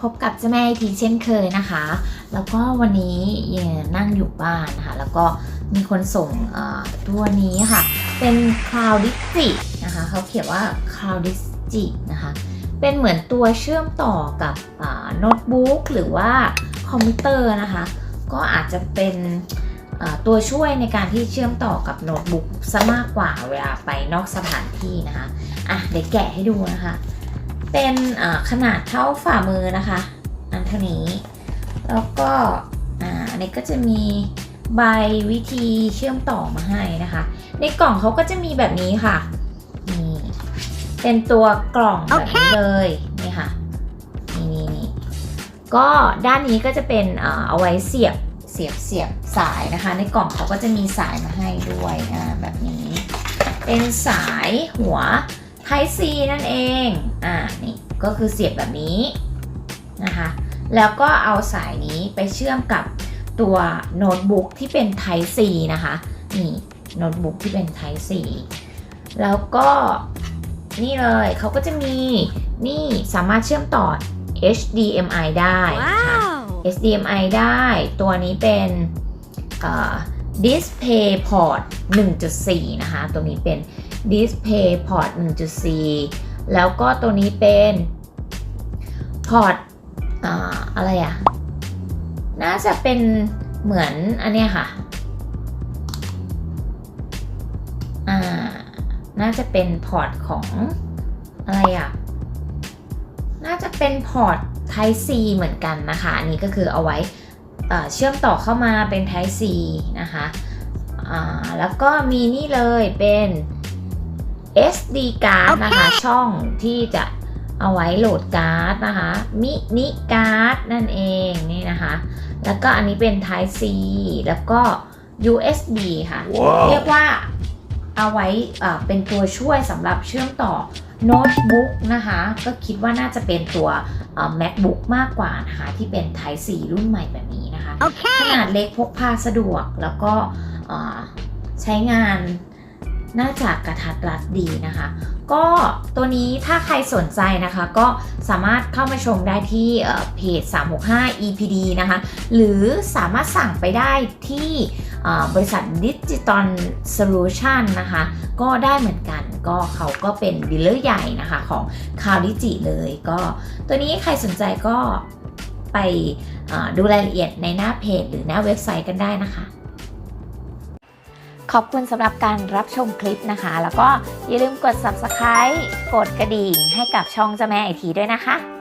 พบกับเจ้าแม่ไอทีเช่นเคยนะคะ แล้วก็วันนี้เยนั่งอยู่บ้านนะคะ แล้วก็มีคนส่งตัวนี้ค่ะ เป็น Cloud d i s i นะคะเขาเขียนว่า Cloud d i s i นะคะ เป็นเหมือนตัวเชื่อมต่อกับโน้ตบุ๊กหรือว่าคอมพิวเตอร์นะคะ ก็อาจจะเป็นตัวช่วยในการที่เชื่อมต่อกับโน้ตบุ๊กซะมากกว่าเวลาไปนอกสถานที่นะคะ อะเดี๋ยวแกะให้ดูนะคะ เป็นเอ่อขนาดเท่าฝ่ามือนะคะ อันเท่านี้ แล้วก็อ่าอันนี้ก็จะมีใบวิธีเชื่อมต่อมาให้นะคะ ในกล่องเขาก็จะมีแบบนี้ค่ะนี่เป็นตัวกล่องแบบนี้เลยนี่ค่ะนี่นี่นี่ก็ด้านนี้ก็จะเป็นเอ่อเอาไว้เสียบเสียบเสียบสายนะคะ ในกล่องเขาก็จะมีสายมาให้ด้วยอ่าแบบนี้ เป็นสายหัว Type C นั่นเอง อ่า นี่ก็คือเสียบแบบนี้นะคะ แล้วก็เอาสายนี้ไปเชื่อมกับตัวโน้ตบุ๊กที่เป็น Type C นะคะ นี่โน้ตบุ๊กที่เป็น Type C แล้วก็นี่เลยเขาก็จะมีนี่สามารถเชื่อมต่อ HDMI ได้ค่ะ HDMI ได้ตัวนี้เป็นเอ่อ Display Port 1.4 นะคะ ตัวนี้เป็น Display Port 1.4 แล้วก็ตัวนี้เป็นพอร์ตอ่าอะไรอะน่าจะเป็นเหมือนอันเนี้ยค่ะอ่าน่าจะเป็นพอร์ตของอะไรอะน่าจะเป็นพอร์ต Type C เหมือนกันนะคะ อันนี้ก็คือเอาไว้เชื่อมต่อเข้ามาเป็น Type C นะคะ แล้วก็มีนี่เลยเป็น SD card นะคะ ช่องที่จะเอาไว้โหลดการ์ดนะคะมินิการ์ดนั่นเองนี่นะคะ แล้วก็อันนี้เป็น Type C แล้วก็ USB ค่ะว้าวเรียกว่าเอาไว้เอ่อเป็นตัวช่วยสำหรับเชื่อมต่อโน้ตบุ๊กนะคะ ก็คิดว่าน่าจะเป็นตัวเอ่อ MacBook มากกว่านะคะ ที่เป็น Type C รุ่นใหม่แบบนี้นะคะขนาดเล็กพกพาสะดวกแล้วก็เอ่อใช้งาน น่าจะกระทัดรัดดีนะคะ ก็ตัวนี้ถ้าใครสนใจนะคะ ก็สามารถเข้ามาชมได้ที่เพจ 365 EPD นะคะ หรือสามารถสั่งไปได้ที่บริษัท Digital Solution นะคะ ก็ได้เหมือนกันก็เขาก็เป็นดีลเลอร์ใหญ่นะคะของคาวดิจิเลย ก็ตัวนี้ใครสนใจก็ไปดูรายละเอียดในหน้าเพจหรือหน้าเว็บไซต์กันได้นะคะ ขอบคุณสำหรับการรับชมคลิปนะคะ แล้วก็อย่าลืมกด subscribe กดกระดิ่งให้กับช่องเจ้าแม่ไอทีด้วยนะคะ